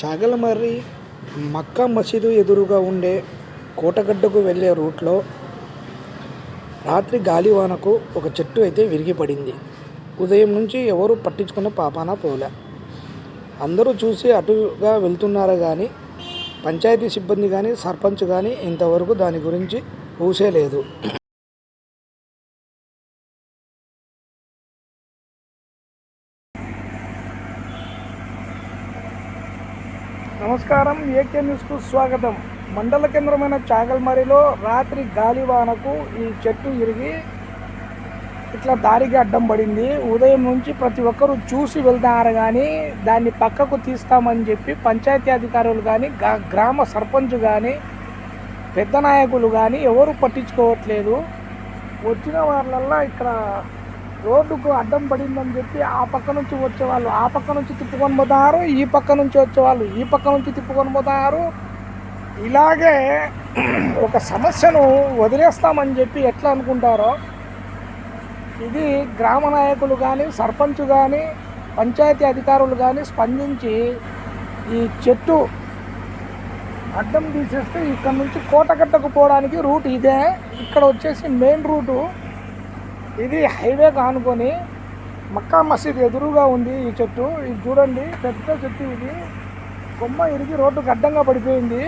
చాగలమర్రి మక్కా మసీదు ఎదురుగా ఉండే కోటగడ్డకు వెళ్ళే రూట్లో రాత్రి గాలివానకు ఒక చెట్టు అయితే విరిగిపడింది. ఉదయం నుంచి ఎవరు పట్టించుకున్న పాపాన పోలే. అందరూ చూసి అటుగా వెళ్తున్నారు కానీ పంచాయతీ సిబ్బంది కానీ సర్పంచ్ కానీ ఇంతవరకు దాని గురించి ఊసే నమస్కారం ఏకే న్యూస్కు స్వాగతం. మండల కేంద్రమైన చాగల్మరిలో రాత్రి గాలివానకు ఈ చెట్టు ఇరిగి ఇట్లా దారికి అడ్డం పడింది. ఉదయం నుంచి ప్రతి ఒక్కరూ చూసి వెళ్తున్నారు కానీ దాన్ని పక్కకు తీస్తామని చెప్పి పంచాయతీ అధికారులు కానీ గ్రామ సర్పంచ్ కానీ పెద్ద నాయకులు కానీ ఎవరు పట్టించుకోవట్లేదు. వచ్చిన వాళ్ళల్లా ఇక్కడ రోడ్డుకు అడ్డం పడిందని చెప్పి ఆ పక్క నుంచి వచ్చేవాళ్ళు ఆ పక్క నుంచి తిప్పుకొని పోతారు ఈ పక్క నుంచి వచ్చేవాళ్ళు ఈ పక్క నుంచి తిప్పుకొని పోతారు. ఇలాగే ఒక సమస్యను వదిలేస్తామని చెప్పి ఎట్లా అనుకుంటారో ఇది గ్రామ నాయకులు కానీ సర్పంచ్ కానీ పంచాయతీ అధికారులు కానీ స్పందించి ఈ చెట్టు అడ్డం తీసేస్తే ఇక్కడ నుంచి కోటగట్టకు పోవడానికి రూట్ ఇదే. ఇక్కడ వచ్చేసి మెయిన్ రూటు ఇది హైవే కానుకొని మక్కా మసీద్ ఎదురుగా ఉంది ఈ చెట్టు. ఇది చూడండి పెద్ద చెట్టు ఇది. కొమ్మ ఇరిగి రోడ్డుకు అడ్డంగా పడిపోయింది.